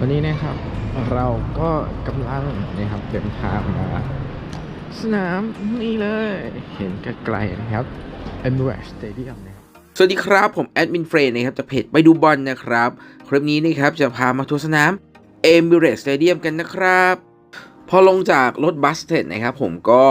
วันนี้นะครับเราก็กำลังนะครับเดินทางมาสนามนี่เลย เห็นไกลๆนะครับ Emirates Stadium นะครับสวัสดีครับ ผมแอดมินเฟรนนะครับจากเพจไปดูบอลนะครับ คลิปนี้นะครับจะพามาทัวร์สนาม Emirates Stadium กันนะครับ พอลงจากรถบัสเสร็จนะครับผมก็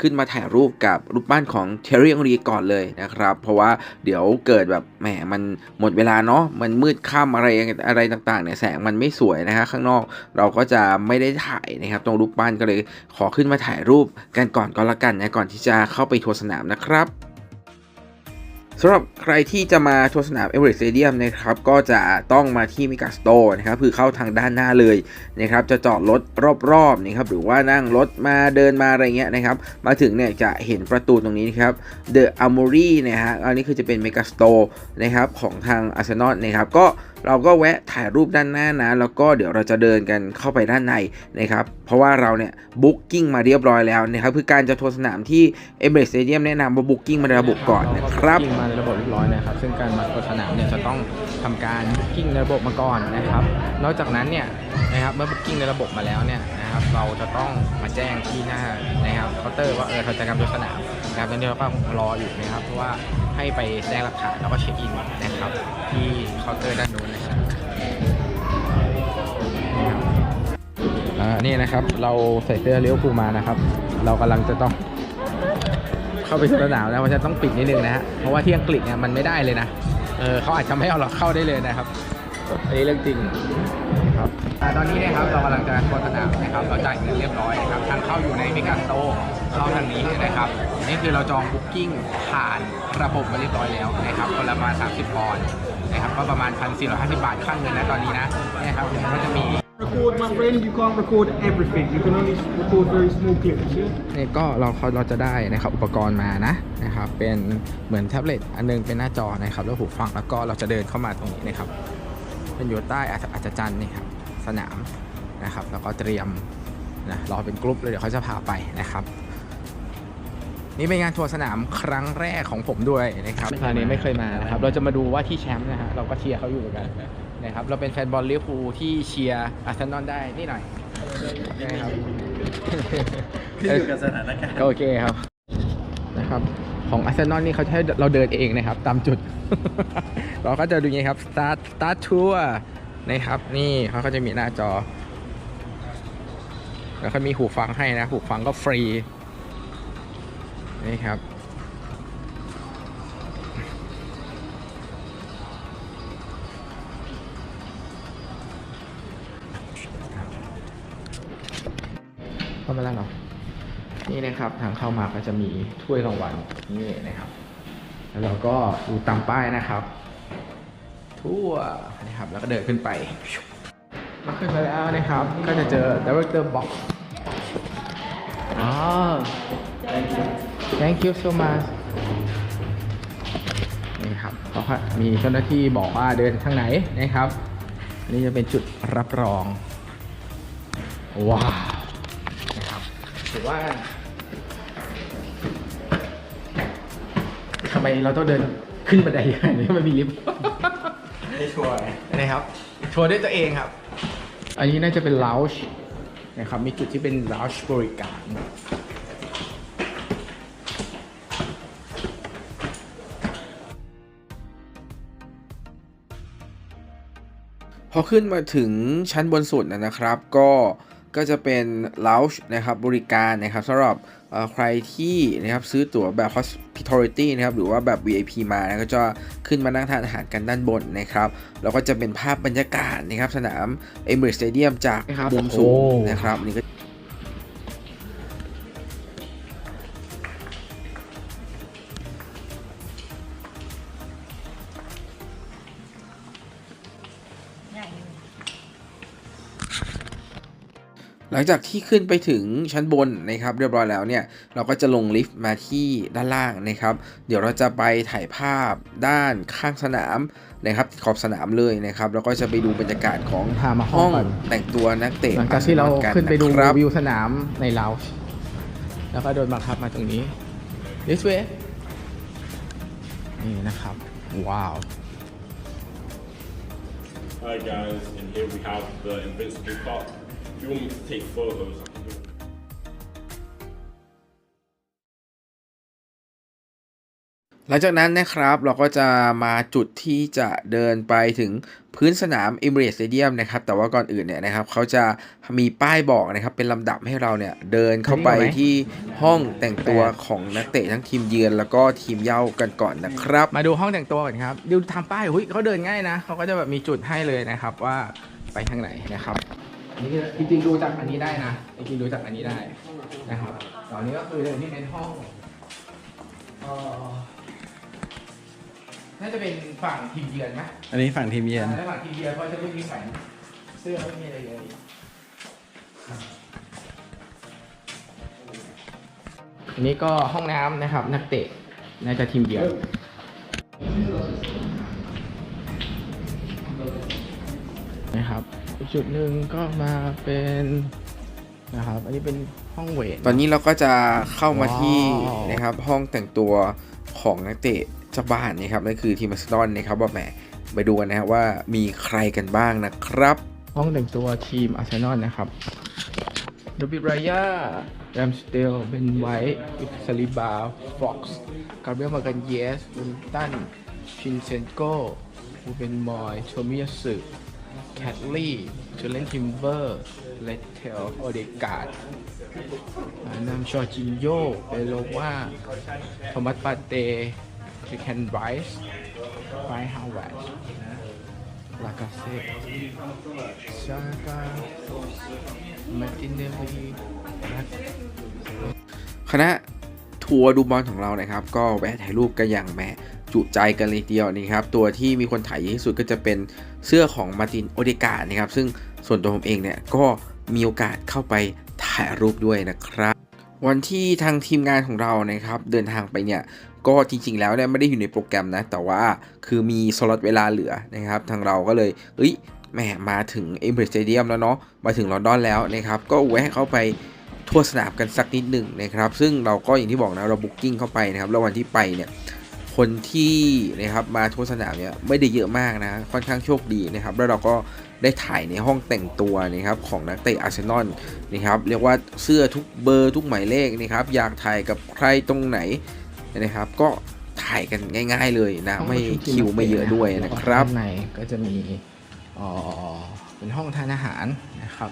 ขึ้นมาถ่ายรูปกับรูปปั้นของเท r รี่องรีก่อนเลยนะครับ เพราะว่าเดี๋ยวเกิดแบบแหมมันหมดเวลาเนาะมันมืดค่ำอะไรอะไรต่างๆเนี่ยแสงมันไม่สวยนะฮะข้างนอกเราก็จะไม่ได้ถ่ายนะครับ ตรงรูปปั้นก็เลยขอขึ้นมาถ่ายรูปกันก่อนก็แล้วกันนะก่อนที่จะเข้าไปทัวร์สนามนะครับ สำหรับใครที่จะมาทัวร์สนามเอเวอเรสต์สเตเดียมนะครับก็จะต้องมาที่มิกาสโตนะครับคือเข้าทางด้านหน้าเลยนะครับจะจอดรถรอบๆนะครับหรือว่านั่งรถมาเดินมาอะไรเงี้ยนะครับมาถึงเนี่ยจะเห็นประตูตรงนี้นะครับ The Armory นะฮะอันนี้คือจะเป็นมิกาสโตนะครับของทางอาร์เซนอลนะครับก็เราก็แวะถ่ายรูปด้านหน้านะ แล้วก็เดี๋ยวเราจะเดินกันเข้าไปด้านในนะครับ เพราะว่าเราเนี่ยบุ๊กกิ้งมาเรียบร้อยแล้วนะครับ คือการจะทัวร์สนามที่เอเ r ร s ส Stadium แนะนำว่าบุ๊กกิ้งมาในระบบก่อนนะครับยิงมาในระบบเรียบร้อยนะครับ ซึ่งการมาทัวร์สนามเนี่ยจะต้องทำการบุ๊กกิ้งในระบบมาก่อนนะครับ นอกจากนั้นเนี่ยนะครับเมื่อบุ๊กิ้งในระบบมาแล้วเนี่ยนะครับ เราจะต้องมาแจ้งที่หน้านะครับเคาน์เตอร์ว่าเออเราจะทำทัวร์สนาม นะครับตอนนี้เราก็รออยู่นะครับ เพราะว่าให้ไปแจ้งหลักฐานแล้วก็เช็คอินนะครับ ที่เคาน์เตอร์ด้านนู้นนะครับนี่นะครับ เราใส่เสื้อเลี้ยวภูมานะครับ เรากำลังจะต้อง เข้าไปสนามแล้วเพราะฉะนั้นต้องปิดนิดนึงนะฮะเพราะว่าที่อังกฤษเนี่ยมันไม่ได้เลยนะเออเขาอาจจะไม่เอาเราเข้าได้เลยนะครับอันนี้เรื่องจริงครับอ่ตอนนี้นะครับเรากำลังจะทัวร์สนามนะครับ เราจ่ายเงินเรียบร้อยนะครับทางเข้าอยู่ในมิกาโต เข้าทางนี้นะครับนี่คือเราจองบุ๊กิ้งผ่านระบบมาเรียบร้อยแล้วนะครับคนละประมาณ30ปอนด์นะครับก็ประมาณ 1,450 บาทค่าเงินนะตอนนี้นะเนี่ยครับมันก็จะมี record, my friend. You can't record everything. You can only record very small clips. Yeah. นี่ก็เราเขาเราจะได้นะครับอุปกรณ์มานะนะครับเป็นเหมือนแท็บเล็ตอันนึงเป็นหน้าจอนะครับแล้วหูฟังแล้วก็เราจะเดินเข้ามาตรงนี้นะครับ เป็นอยู่ใต้อาอาจจันนี่ครับสนามนะครับ แล้วก็เตรียมนะรอเป็นกรุ๊ปเลยเดี๋ยวเขาจะพาไปนะครับ นี่เป็นงานทัวร์สนามครั้งแรกของผมด้วยนะครับครั้งนี้ไม่เคยมานะครับ เราจะมาดูว่าที่แชมป์นะฮะเราก็เชียร์เขาอยู่เหมือนกันนะครับ เราเป็นแฟนบอลลิเวอร์พูลที่เชียร์อาร์เซนอลได้นี่หน่อยนะครับขึ้นอยู่กับสถานการณ์โอเคครับนะครับของอาร์เซนอลนี่เขาจะให้เราเดินเองนะครับ ตามจุด เราก็จะดูอย่างนี้ครับ start start tour นะครับนี่เขาก็จะมีหน้าจอ แล้วก็มีหูฟังให้นะ หูฟังก็ฟรี นี่ครับ เข้ามาแล้วเนาะนี่นะครับทางเข้ามาก็จะมีถ้วยรางวัลนี่นะครับ แล้วเราก็ดูตามป้ายนะครับ ทั่วนะครับแล้วก็เดินขึ้นไปมาขึ้นมาแล้วนะครับ ก็จะเจอ director box อ๋อ thank you so much นี่ครับเขาก็มีเจ้าหน้าที่บอกว่าเดินทางไหนนะครับ อันนี้จะเป็นจุดรับรอง ว้าวนะครับถือว่าทำไมเราต้องเดินขึ้นบันไดอย่างนี้มันมีลิฟต์ไม่ชัวร์นะครับโชว์ด้วยตัวเองครับ อันนี้น่าจะเป็น lounge นะครับ มีจุดที่เป็น lounge บริการ พอขึ้นมาถึงชั้นบนสุดนะนะครับ ก็ก็จะเป็น lounge นะครับบริการนะครับสำหรับเอ่อใครที่นะครับซื้อตั๋วแบบ hospitality นะครับหรือว่าแบบ VIP มานะก็จะขึ้นมานั่งทานอาหารกันด้านบนนะครับแล้วก็จะเป็นภาพบรรยากาศนะครับสนาม Emirates Stadium จากครับมุมสูงโอ้นะครับอันนี่ก็ ลังจากที่ขึ้นไปถึงชั้นบนนะครับ เรียบร้อยแล้วเนี่ยเราก็จะลงลิฟต์มาที่ด้านล่างนะครับ เดี๋ยวเราจะไปถ่ายภาพด้านข้างสนามนะครับขอบสนามเลยนะครับแล้วก็จะไปดูบรรยากาศของพามาห้ห้อองงก่อนแต่งตัวนักเตะหลังจากที่เรากัขึ้นไปดูะครับวิวสนามใน lounge แล้วก็โดนบังคับมาตรงนี้ this way นี่นะครับ ว้าว Hi guys, and here we have the Invincible Cup. If you want me to take photos, I can do it. หลังจากนั้นนะครับเราก็จะมาจุดที่จะเดินไปถึงพื้นสนาม Emirates Stadium นะครับ แต่ว่าก่อนอื่นเนี่ยนะครับเขาจะมีป้ายบอกนะครับ เป็นลำดับให้เราเนี่ยเดินเข้าไปที่ห้องแต่งตัวของนักเตะทั้งทีมเยือนแล้วก็ทีมเย่ากันก่อนนะครับ มาดูห้องแต่งตัวก่อนครับดูทำป้ายหุ้ยเขาเดินง่ายนะเขาก็จะแบบมีจุดให้เลยนะครับว่าไปทางไหนนะครับ อันนี้จริงๆดูจากอันนี้ได้นะจริงๆดูจากอันนี้ได้นะครับตอนนี้ก็คือนี่เป็นห้องเอ่อน่าจะเป็นฝั่งทีมเยือนไหมอันนี้ฝั่งทีมเยือนแล้วฝั่งทีมเยือนก็จะไม่มีแขวนเสื้อไม่มีอะไรเลยอันนี้ก็ห้องน้ำนะครับ นักเตะน่าจะทีมเยือนนะครับ อีกจุดหนึ่งก็มาเป็นนะครับ อันนี้เป็นห้องเวท ตอนนี้เราก็จะเข้ามาที่ว้าวนะครับห้องแต่งตัวของนักเตะเจ้าบ้านนะครับนั่นคือทีมอาร์เซนอลนะครับว่าแหมไปดูกันนะครับว่ามีใครกันบ้างนะครับ ห้องแต่งตัวทีมอาร์เซนอลนะครับโดบิรายาแรมสเตลเบนไวท์อิฟซาลิบาฟ็อกซ์กาเบรียลมากันเยสวินตันชินเซนโกบูเบนมอยโชมิยาสึ แคทลี่จูเลนทิมเบอร์เลตเทลโอเดกาดนำชอจินโยเปโลวาโทมัสปาเตคริแคนไรส์ไฟฮาวเวร์ดลากาเซ่ชากามาตินเนลีคณะทัวร์ดูบอลของเรานะครับ ก็แวะถ่ายรูปกันอย่างแหม จุใจกันเลยเดียวนะครับ ตัวที่มีคนถ่ายเยอะที่สุดก็จะเป็นเสื้อของมาตินโอเดกานะครับ ซึ่งส่วนตัวผมเองเนี่ยก็มีโอกาสเข้าไปถ่ายรูปด้วยนะครับ วันที่ทางทีมงานของเรานะครับเดินทางไปเนี่ยก็จริงๆแล้วเนี่ยไม่ได้อยู่ในโปรแกรมนะ แต่ว่าคือมีสล็อตเวลาเหลือนะครับ ทางเราก็เลยเอ้ยแหมมาถึง e m i r a t e s Stadium แล้วเนาะมาถึงลอนดอนแล้วนะครับ ก็แวะเข้าไปทั่วสนามกันสักนิดหนึ่งนะครับ ซึ่งเราก็อย่างที่บอกนะเราบุ๊กิ้งเข้าไปนะครับ แล้ววันที่ไปเนี่ย คนที่นะครับมาทั่วสนามเนี่ยไม่ได้เยอะมากนะค่อนข้างโชคดีนะครับ แล้วเราก็ได้ถ่ายในห้องแต่งตัวนะครับของนักเตะอาร์เซนอลนะครับเรียกว่าเสื้อทุกเบอร์ทุกหมายเลขนะครับ อยากถ่ายกับใครตรงไหนนะครับ ก็ถ่ายกันง่าย ๆ เลยนะไม่คิวไม่เยอะด้วยนะครับข้างในก็จะมีเอ่อเป็นห้องทานอาหารนะครับ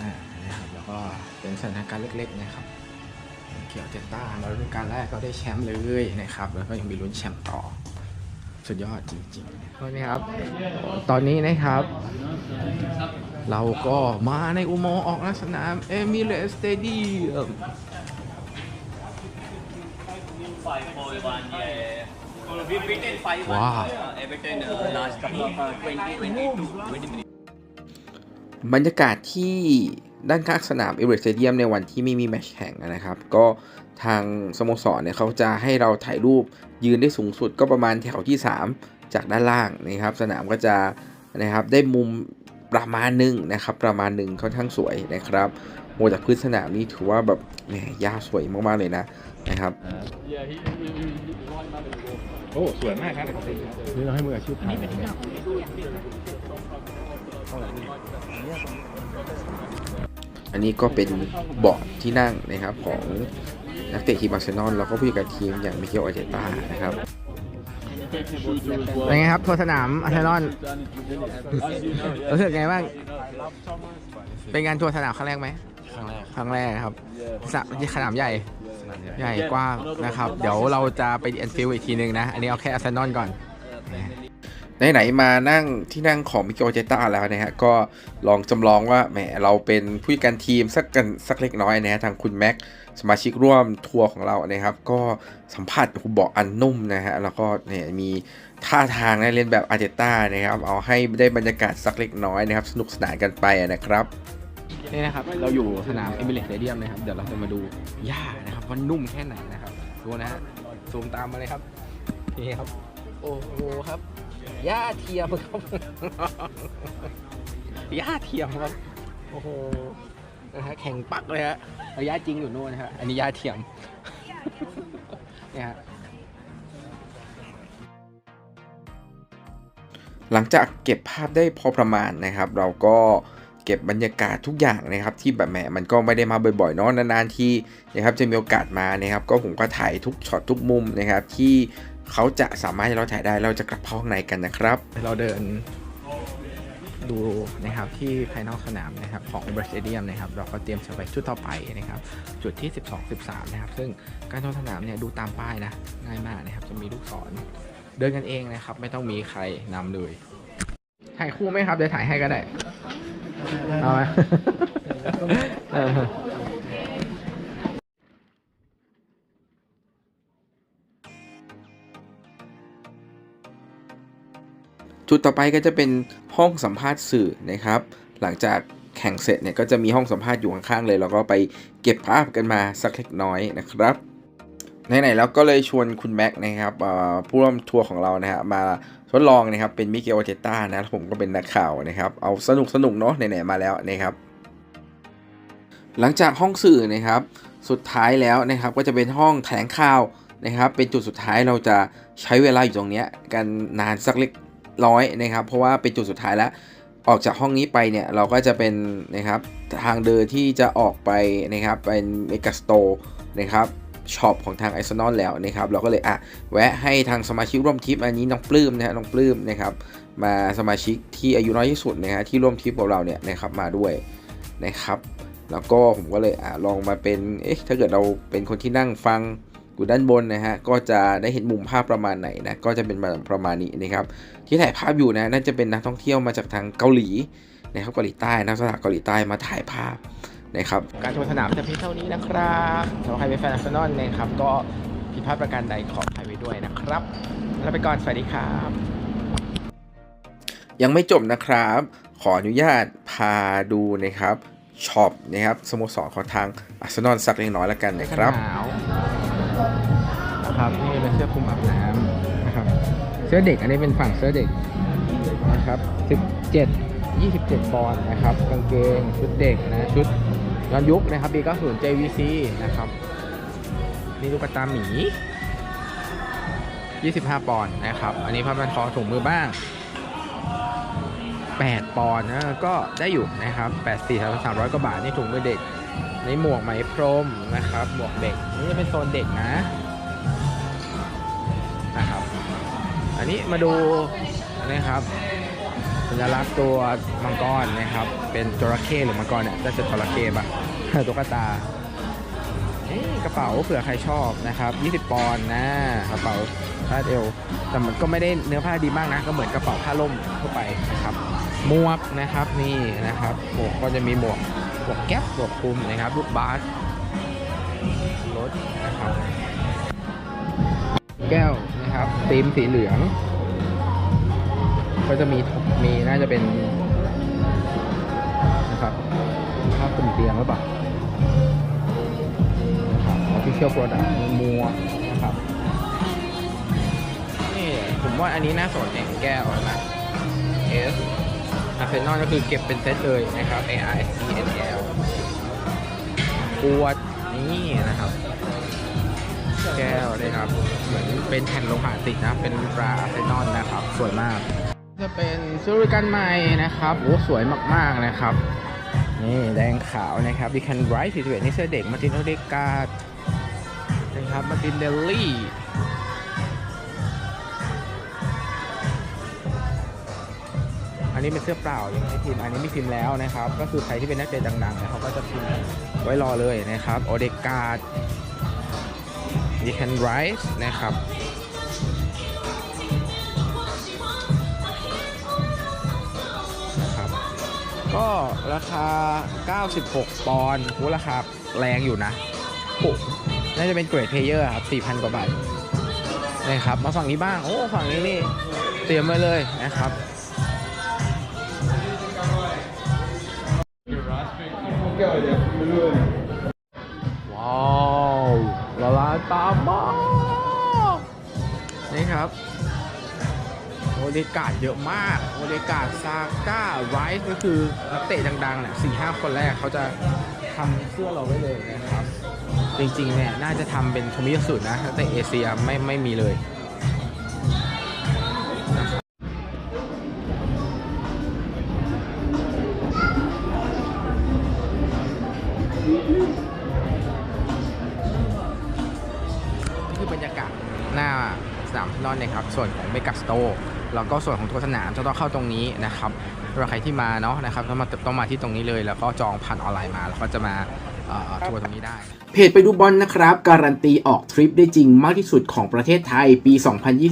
อ่านะครับแล้วก็เป็นสถานการณ์เล็กๆนะครับ เกียวเจต้ามาฤดูกาลแรกก็ได้แชมป์เลยนะครับ แล้วก็ยังมีลุ้นแชมป์ต่อ สุดยอดจริงๆตอนนี้ครับ ตอนนี้นะครับ เราก็มาในอุโมงค์ออกนอกสนามเอมิเรสสเตเดียม Five four one, yeah. yeah. We beaten five one. Wow. Uh, Everton uh, last couple of uh, 20, 22, 20 minutes. บรรยากาศที่ ด้านข้างสนามเอเวอเรสต์เตเดียมในวันที่ไม่มีแมตช์แข่งนะครับ ก็ทางสโมสรเนี่ยเขาจะให้เราถ่ายรูปยืนได้สูงสุดก็ประมาณแถวที่ 3 จากด้านล่างนะครับ สนามก็จะนะครับได้มุมประมาณหนึ่งนะครับ ประมาณหนึ่งค่อนข้างสวยนะครับโมจากพื้นสนามนี่ถือว่าแบบแหมหญ้าสวยมากๆเลยนะนะครับโอ้สวยมากครับนี่เราให้มืออาชีพถ่ายแบบนี้ อันนี้ก็เป็นเบาะที่นั่งนะครับของนักเตะทีมอาร์เซนอลแล้วก็ผู้จัดการทีมอย่างมิเกลอาร์เตต้านะครับเป็นไงครับทัวร์สนามอาร์เซนอลรู้สึกไงบ้าง เป็นการทัวร์สนามครั้งแรกไหมครั้งแรกครั้งแรกครับสนามสนามใหญ่ใหญ่กว้างนะครับ เดี๋ยวเราจะไปแอนฟิลอีกทีนึงนะ อันนี้เอาแค่อาร์เซนอลก่อน ไหนๆมานั่งที่นั่งของมิเกลอาร์เตต้าแล้วนะฮะ ก็ลองจำลองว่าแหมเราเป็นผู้จัดการทีมสักกันสักเล็กน้อยนะฮะ ทางคุณแม็กสมาชิกร่วมทัวร์ของเรานะครับ ก็สัมผัสหูเบาะอันนุ่มนะฮะ แล้วก็เนี่ยมีท่าทางนะเล่นแบบอาร์เตต้านะครับ เอาให้ได้บรรยากาศสักเล็กน้อยนะครับ สนุกสนานกันไปนะครับนี่นะครับ เราอยู่สนามเอมิเรตสเตเดียมนะครับ เดี๋ยวเราจะมาดูหญ้านะครับว่านุ่มแค่ไหนนะครับดูนะฮะซูมตามมาเลยครับนี่ครับ โอ้โหครับ หญ้าเทียมครับหญ้าเทียมครับโอ้โหนะฮะแข่งปักเลยฮะเอาหญ้าจริงอยู่โน่นนะฮะอันนี้หญ้าเทียมเนี่ยฮะหลังจากเก็บภาพได้พอประมาณนะครับ เราก็เก็บบรรยากาศทุกอย่างนะครับ ที่แบบแหมมันก็ไม่ได้มาบ่อยๆเนาะนานๆทีนะครับจะมีโอกาสมานะครับ ก็ผมก็ถ่ายทุกช็อตทุกมุมนะครับ ที่ เขาจะสามารถให้เราถ่ายได้เราจะกลับเข้าข้างในกันนะครับ เราเดินดูนะครับที่ภายนอกสนามนะครับของบรสเตเดียมนะครับเราก็เตรียมจะไปจุดต่อไปนะครับ จุดที่ 12 13 นะครับ ซึ่งการชมสนามเนี่ยดูตามป้ายนะง่ายมากนะครับจะมีลูกศรเดินกันเองนะครับ ไม่ต้องมีใครนำเลยถ่ายคู่ไหมครับเดี๋ยวถ่ายให้ก็ได้เอาไหม จุดต่อไปก็จะเป็นห้องสัมภาษณ์สื่อนะครับ หลังจากแข่งเสร็จเนี่ยก็จะมีห้องสัมภาษณ์อยู่ข้างๆเลย แล้วก็ไปเก็บภาพกันมาสักเล็กน้อยนะครับไหนๆแล้วก็เลยชวนคุณแม็กนะครับผู้ร่วมทัวร์ของเรานะฮะมาทดลองนะครับเป็นมิเกลเทต้านะผมก็เป็นนักข่าวนะครับเอาสนุกสนุกเนาะไหนๆมาแล้วนะครับ หลังจากห้องสื่อนะครับสุดท้ายแล้วนะครับก็จะเป็นห้องแถลงข่าวนะครับ เป็นจุดสุดท้ายเราจะใช้เวลาอยู่ตรงเนี้ยกันนานสักเล็ก ร้อยนะครับ เพราะว่าเป็นจุดสุดท้ายแล้วออกจากห้องนี้ไปเนี่ยเราก็จะเป็นนะครับทางเดินที่จะออกไปนะครับเป็นเมกาสโตร์นะครับช็อปของทางไอซอนอลแล้วนะครับเราก็เลยอะแวะให้ทางสมาชิกร่วมทริปอันนี้น้องปลื้มนะฮะน้องปลื้มนะครับมาสมาชิกที่อายุน้อยที่สุดนะฮะที่ร่วมทริปกับเราเนี่ยนะครับมาด้วยนะครับ แล้วก็ผมก็เลยอะลองมาเป็นเอ๊ะถ้าเกิดเราเป็นคนที่นั่งฟัง อยู่ด้านบนนะฮะก็จะได้เห็นมุมภาพประมาณไหนนะก็จะเป็นประมาณนี้นะครับที่ถ่ายภาพอยู่นะน่าจะเป็นนักท่องเที่ยวมาจากทางเกาหลีนะครับเกาหลีใต้นักศึกษาเกาหลีใต้มาถ่ายภาพนะครับการชมสนามจะเพียงเท่านี้นะครับสำหรับใครเป็นแฟนอาร์เซนอลนะครับก็ผิดพลาดประการใดขออภัยไว้ด้วยนะครับแล้วไปก่อนสวัสดีครับ ยังไม่จบนะครับ ขออนุญาตพาดูนะครับช็อปนะครับสโมสรของทางอาร์เซนอลสักเล็กน้อยแล้วกันนะครับห นะครับนี่เป็นเสื้อคลุมอาบน้ำนะครับ เสื้อเด็กอันนี้เป็นฝั่งเสื้อเด็กนะครับ17 27ปอนด์นะครับกางเกงชุดเด็กนะชุดย้อนยุคนะครับปี90 JVC นะครับนี่ลูกตาหมี 25 ปอนด์นะครับ อันนี้ผ้าพันคอถุงมือบ้าง 8 ปอนด์นะก็ได้อยู่นะครับ84 300กว่าบาทนี่ถุงมือเด็กในหมวกไหมพรมนะครับ หมวกเด็ก นี่จะเป็นโซนเด็กนะ อันนี้มาดูนะครับสัญลักษณ์ตัวมังกรนะครับ เป็นจระเข้หรือมังกรเนี่ยจะจะจระเข้ปะตุ๊กตานี่กระเป๋าเผื่อใครชอบนะครับ 20 ปอนด์นะกระเป๋าคาดเอวแต่มันก็ไม่ได้เนื้อผ้าดีมากนะ ก็เหมือนกระเป๋าผ้าล่มทั่วไปนะครับหมวกนะครับนี่นะครับหมวกก็จะมีหมวกหมวกแก๊ปหมวกคลุมนะครับลูกบาสรถนะครับ แก้วนะครับธีมสีเหลือง ก็จะมีมีน่าจะเป็นนะครับผ้าคลุมเตียงหรือเปล่านะครับ official product มีมัวนะครับนี่ผมว่าอันนี้น่าสนเองแก้วนะ S อาร์เซนอลก็คือเก็บเป็นเซตเลยนะครับ A R S E N L ขวดนี่นะครับ แก้วเลยครับ เหมือนเป็นแผ่นโลหะติดนะ เป็นตราอาร์เซนอลนะครับ สวยมาก จะเป็นซูริกันใหม่นะครับโอ้สวยมากๆนะครับ นี่แดงขาวนะครับดิคันไรท์41นี่เสื้อเด็กมาตินโอเดกาดนะครับมาตินเดลลี่อันนี้เป็นเสื้อเปล่ายังไม่พิมพ์อันนี้ไม่พิมพ์แล้วนะครับ ก็คือใครที่เป็นนักเตะดังๆเนี่ยเขาก็จะพิมพ์ไว้รอเลยนะครับโอเดกาด ดิคันไรท์นะครับ นะครับ ก็ราคา 96 ปอนด์โหราคาแรงอยู่นะโอ้น่าจะเป็นเกรดเพลเยอร์ครับ 4,000 กว่าบาทนะครับ มาฝั่งนี้บ้าง โอ้ ฝั่งนี้นี่ เตรียมไว้เลยนะครับว้ เดกาดเยอะมากโอเดกาดซาก้าไรส์ก็คือนักเตะดังๆแหละสี่ห้าคนแรกเขาจะทำเสื้อเราไว้เลยนะครับ จริงๆเนี่ยน่าจะทำเป็นโทมิยสุนะนักเตะเอเชียไม่ไม่มีเลย แล้วก็ส่วนของทัวสนามจะต้องเข้าตรงนี้นะครับสำหรับใครที่มาเนาะนะครับต้องมาต้องมาที่ตรงนี้เลย แล้วก็จองผ่านออนไลน์มาแล้วก็จะมาทัวร์ตรงนี้ได้ เพจไปดูบอลนะครับ การันตีออกทริปได้จริงมากที่สุดของประเทศไทยปี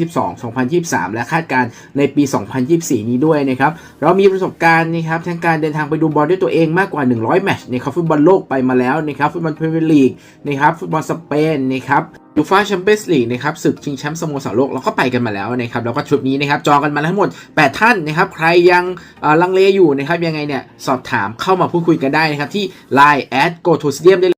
2022 2023 และคาดการณ์ในปี 2024 นี้ด้วยนะครับ เรามีประสบการณ์นะครับทั้งการเดินทางไปดูบอลด้วยตัวเองมากกว่า 100 แมตช์นะครับฟุตบอลโลกไปมาแล้วนะครับฟุตบอลพรีเมียร์ลีกนะครับฟุตบอลสเปนนะครับ ยูฟ่าแชมเปี้ยนส์ลีกนะครับศึกชิงแชมป์สโมสรโลกเราก็ไปกันมาแล้วนะครับแล้วก็ชุดนี้นะครับจองกันมาทั้งหมด 8 ท่านนะครับใครยังอ่อลังเลอยู่นะครับยังไงเนี่ยสอบถามเข้ามาพูดคุยกันได้นะครับที่ Line at go to stadium ได้